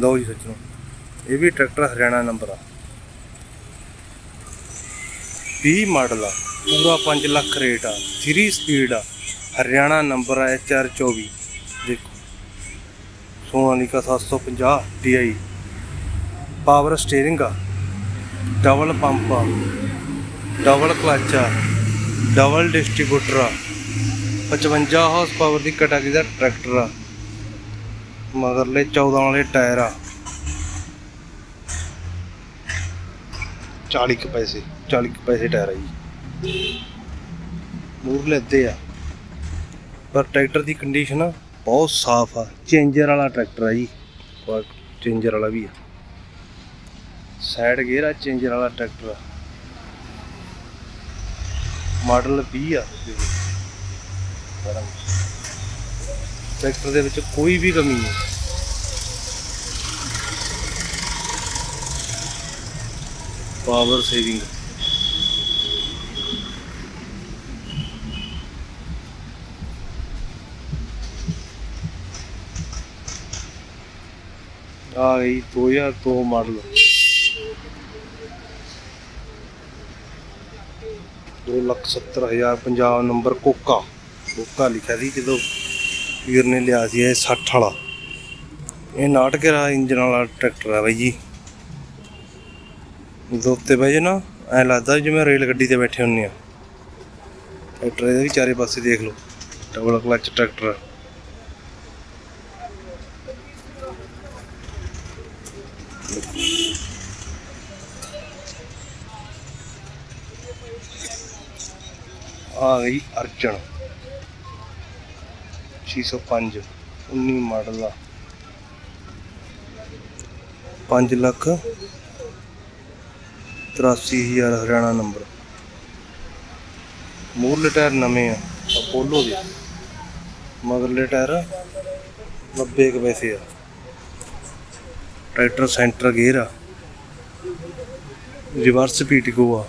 ਲਓ ਜੀ ਸੱਜਣੋ, ਇਹ ਵੀ ਟਰੈਕਟਰ ਹਰਿਆਣਾ ਨੰਬਰ ਆ। 20 ਮਾਡਲ ਆ, ਪੂਰਾ 5 ਲੱਖ ਰੇਟ ਆ 3 ਸਪੀਡ ਆ, ਹਰਿਆਣਾ ਨੰਬਰ ਆ HR24 ਦੇਖੋ ਸੋਨਾਲੀਕਾ 750 DI ਪਾਵਰ ਸਟੀਅਰਿੰਗ ਆ ਡਬਲ ਪੰਪ ਆ ਡਬਲ ਕਲਚ ਆ ਡਬਲ ਡਿਸਟ੍ਰੀਬਿਊਟਰ ਆ 55 ਹਾਰਸ ਪਾਵਰ ਦੀ ਕਟਾਕੀ ਦਾ ਟਰੈਕਟਰ ਆ। ਮਗਰਲੇ 14 ਵਾਲੇ ਟਾਇਰ ਆ। 40 ਕੁ ਪੈਸੇ 40 ਕੁ ਪੈਸੇ ਟਾਇਰ ਆ ਜੀ। ਮੂਰਲੇ ਅੱਧੇ ਆ। ਪਰ ਟਰੈਕਟਰ ਦੀ ਕੰਡੀਸ਼ਨ ਬਹੁਤ ਸਾਫ਼ ਆ। ਚੇਂਜਰ ਵਾਲਾ ਟਰੈਕਟਰ ਆ ਜੀ। ਪਰ ਚੇਂਜਰ ਵਾਲਾ ਵੀ ਆ। ਸਾਈਡ ਗੇਅਰ ਆ, ਚੇਂਜਰ ਵਾਲਾ ਟਰੈਕਟਰ ਆ। ਮਾਡਲ 20 ਆ। ਟਰੈਕਟਰ ਦੇ ਵਿੱਚ ਕੋਈ ਵੀ ਕਮੀ ਨਹੀਂ। ਪਾਵਰ ਸੇਵਿੰਗ ਆ ਗਈ 2002 ਮਾਡਲ। ਦੋ ਲੱਖ ਸੱਤਰ ਹਜ਼ਾਰ ਪੰਜਾਬ ਨੰਬਰ ਕੋਕਾ। ਕੋਕਾ ਲਿਖਿਆ ਸੀ ਜਦੋਂ ਵੀਰ ਨੇ ਲਿਆ ਸੀ ਇਹ 60 ਵਾਲਾ। ਇਹ ਨਾਟਕਰਾ ਇੰਜਨ ਵਾਲਾ ਟਰੈਕਟਰ ਆ ਬਾਈ ਜੀ। ਦੋ ਉੱਤੇ ਬਹਿ ਨਾ, ਐ ਲੱਗਦਾ ਜਿਵੇਂ ਰੇਲ ਗੱਡੀ ਤੇ ਬੈਠੇ ਹੁੰਨੇ ਆ। ਟਰੈਕਟਰ ਇਹਦੇ ਵੀ ਚਾਰੇ ਪਾਸੇ ਦੇਖ ਲਓ ਡਬਲ ਕਲਚ ਟਰੈਕਟਰ ਆ। ਆ ਗਈ ਅਰਜਨ। 605 19 ਮਾਡਲ ਆ 5 ਲੱਖ 83000 ਹਰਿਆਣਾ ਨੰਬਰ। ਮੂਰਲੇ ਟਾਇਰ ਨਵੇਂ ਆ, ਅਪੋਲੋ ਦੇ। ਮਗਰਲੇ ਟਾਇਰ 90 ਕੁ ਪੈਸੇ ਆ। ਟਰੈਕਟਰ ਸੈਂਟਰ ਗੇਅਰ ਆ। ਰਿਵਰਸ ਪੀਟੀਕੋ ਆ।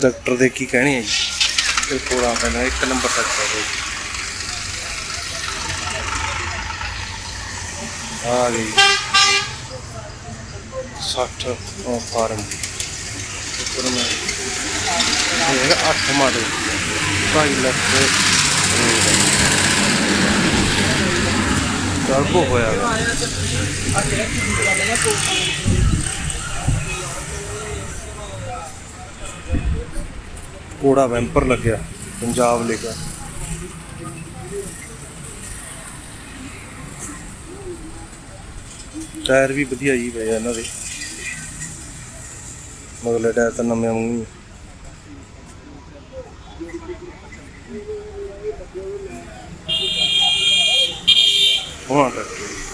ਟਰੈਕਟਰ ਦੇ ਕੀ ਕਹਿਣੇ ਆ ਜੀ? ਤੇ ਥੋੜਾ ਪੈਣਾ ਇੱਕ ਨੰਬਰ ਤੱਕ ਆ ਆ ਗਈ 60 ਉਹ ਫਾਰਮ ਦੀ ਮੈਂ ਇਹ 8 ਮਾਡਲ। 2.5 ਲੱਖ ਦੇ ਟਰਬੋ ਹੋਇਆ। ਵਾ। ਕੋੜਾ ਵੈਂਪਰ ਲੱਗਿਆ, ਪੰਜਾਬ ਲਿਖਿਆ ਟਾਇਰ ਵੀ ਵਧੀਆ ਜੀ ਪਏ ਆ ਇਹਨਾਂ ਦੇ। ਮਗਲੇ ਟਾਇਰ ਤਾਂ ਨਵੇਂ ਵਾਂਗੂ ਹੋਣਾ ਟਰੈਕਟਰ